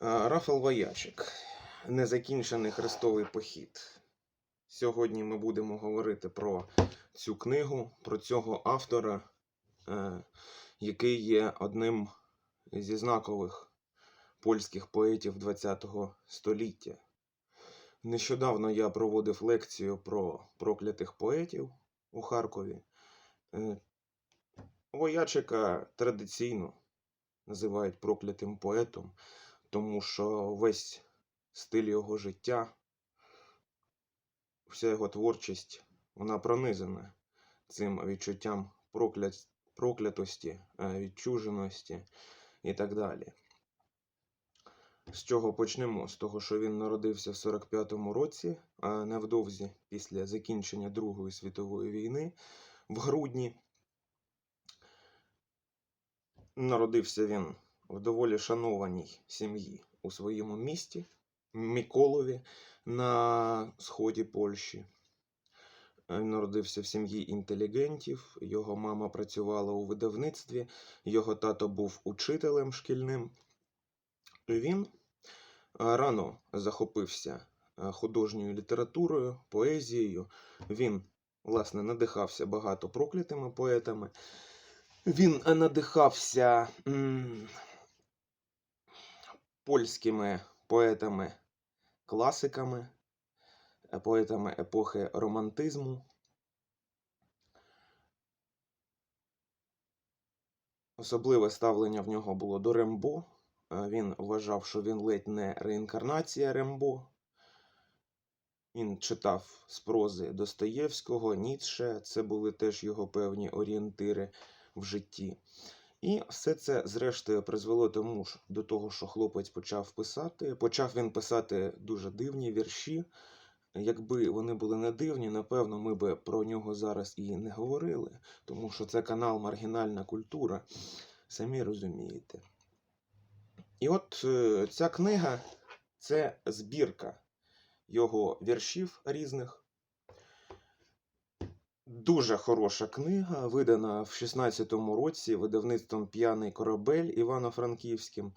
Рафал Воячик. Незакінчений хрестовий похід. Сьогодні ми будемо говорити про цю книгу, про цього автора, е, який є одним зі знакових польських поетів ХХ століття. Нещодавно я проводив лекцію про проклятих поетів у Харкові. Е, Воячика традиційно називають проклятим поетом, тому що весь стиль його життя, вся його творчість, вона пронизана цим відчуттям прокля- проклятості, е, відчуженості і так далі. З чого почнемо? З того, що він народився в 45-му році, а невдовзі після закінчення Другої світової війни в грудні. Народився він в доволі шанованій сім'ї у своєму місті Міколові на сході Польщі. Е, Він народився в сім'ї інтелігентів. Його мама працювала у видавництві, його тато був учителем шкільним. Він е, рано захопився е, художньою літературою, поезією. Він, власне, надихався багато проклятими поетами. Він е, надихався польськими поетами-класиками, е, поетами епохи романтизму. Особливе ставлення в нього було до Рембо. Е, Він вважав, що він ледь не реінкарнація Рембо. Він читав з прози Достоєвського, Ніцше. Це були теж його певні орієнтири в житті. І все це, зрештою, призвело тому ж до того, що хлопець почав писати. Почав він писати дуже дивні вірші. Якби вони були не дивні, напевно, ми би про нього зараз і не говорили, тому що це канал Маргінальна культура, самі розумієте. І от е, ця книга це збірка його віршів різних. Дуже хороша книга, видана в 16-му році видавництвом П'яний корабель Івано-Франківським,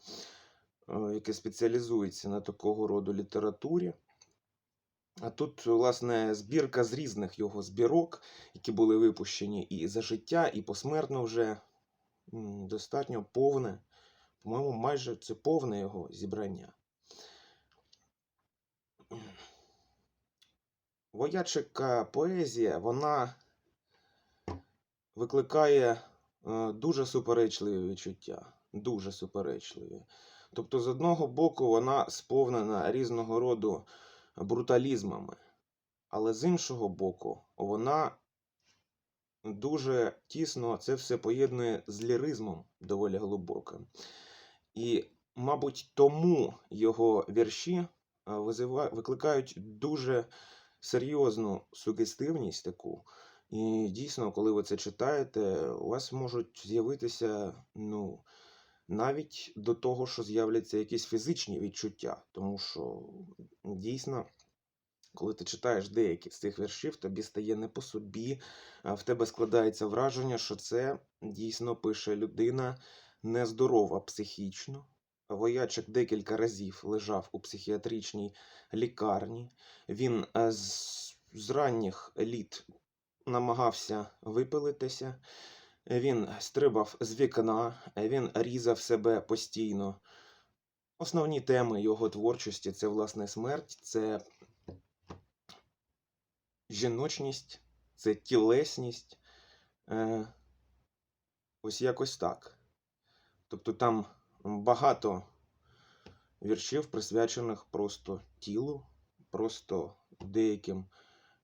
е, яке спеціалізується на такого роду літературі. А тут, власне, збірка з різних його збірок, які були випущені і за життя, і посмертно вже достатньо повне. По-моєму, майже це повне його зібрання. Воячика поезія, вона викликає е, дуже суперечливі відчуття. Дуже суперечливі. Тобто, з одного боку, вона сповнена різного роду бруталізмами, але з іншого боку, вона дуже тісно це все поєднує з ліризмом доволі глибоким. І, мабуть, тому його вірші е, викликають дуже серйозну сугестивність таку. І дійсно, коли ви це читаєте, у вас можуть з'явитися, ну, навіть до того, що з'являться якісь фізичні відчуття. Тому що дійсно, коли ти читаєш деякі з цих віршів, тобі стає не по собі, а в тебе складається враження, що це дійсно пише людина нездорова психічно. Воячик декілька разів лежав у психіатричній лікарні. Він е, з, з ранніх літ намагався випилитися. Він стрибав з вікна, він різав себе постійно. Основні теми його творчості це власне смерть, це жіночність, це тілесність. Е, ось якось так. Тобто там багато віршів, присвячених просто тілу, просто деяким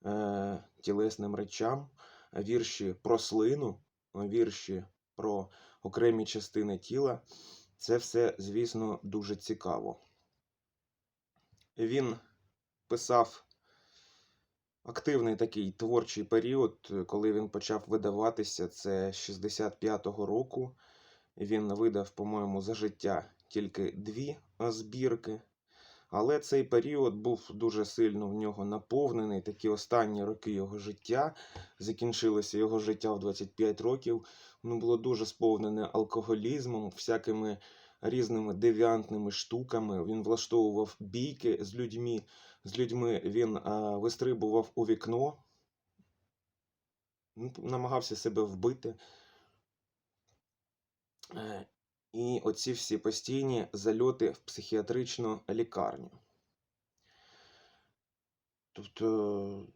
е, тілесним речам, вірші про слину, вірші про окремі частини тіла. Це все, звісно, дуже цікаво. Він писав активний такий творчий період, коли він почав видаватися, це з 65-го року. Він видав, по-моєму, за життя тільки дві збірки. Але цей період був дуже сильно в нього наповнений. Такі останні роки його життя. Закінчилося його життя в 25 років. Воно було дуже сповнене алкоголізмом, всякими різними девіантними штуками. Він влаштовував бійки з людьми. З людьми він а, вистрибував у вікно, намагався себе вбити. І оці всі постійні зальоти в психіатричну лікарню. Тобто,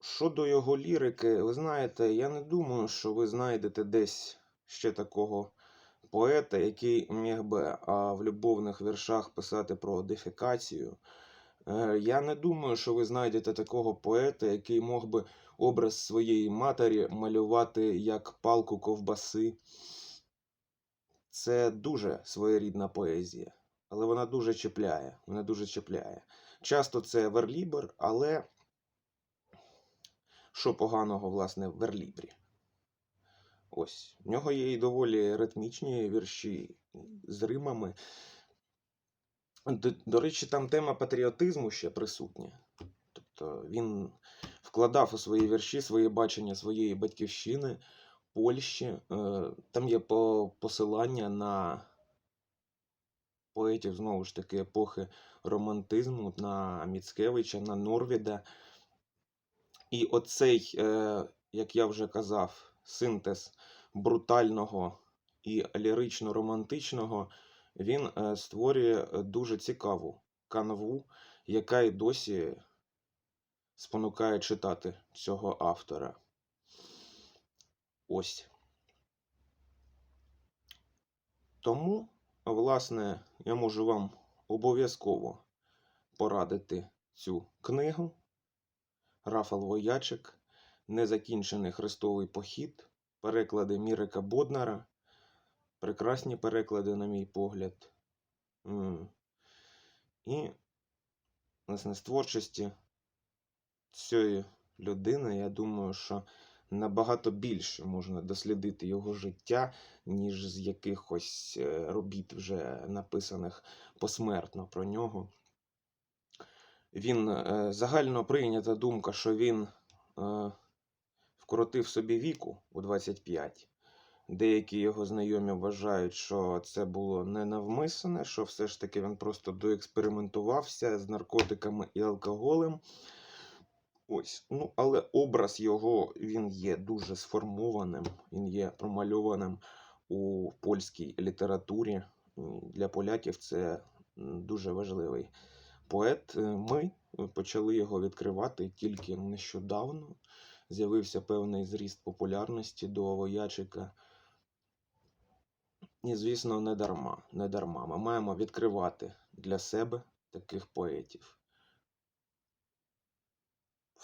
щодо його лірики, ви знаєте, я не думаю, що ви знайдете десь ще такого поета, який міг би а, в любовних віршах писати про дефікацію. Е, Я не думаю, що ви знайдете такого поета, який мог би образ своєї матері малювати як палку ковбаси. Це дуже своєрідна поезія, але вона дуже чіпляє. Вона дуже чіпляє. Часто це верлібр, але що поганого, власне, в верлібрі? Ось. В нього є і доволі ритмічні вірші з римами. До, до речі, там тема патріотизму ще присутня. Тобто він вкладав у свої вірші своє бачення своєї батьківщини, Польщі. Е, Там є посилання на поетів, знову ж таки, епохи романтизму, на Міцкевича, на Норвіда. І оцей, е, як я вже казав, синтез брутального і лірично-романтичного, він е, створює дуже цікаву канву, яка й досі спонукає читати цього автора. Ось. Тому, власне, я можу вам обов'язково порадити цю книгу. Рафал Воячик, Незакінчений Христовий похід, переклади Мірика Боднара. Прекрасні переклади, на мій погляд. І, власне, з творчості цієї людини, я думаю, що набагато більше можна дослідити його життя, ніж з якихось е, робіт, вже написаних посмертно про нього. Він е, загально прийнята думка, що він е, вкоротив собі віку у 25. Деякі його знайомі вважають, що це було ненавмисне, що все ж таки він просто доекспериментувався з наркотиками і алкоголем. Ось, ну, але образ його він є дуже сформованим, він є промальованим у польській літературі. Для поляків це дуже важливий поет. Е, Ми почали його відкривати тільки нещодавно. З'явився певний зріст популярності до Воячика. І, звісно, не дарма, не дарма. Ми маємо відкривати для себе таких поетів.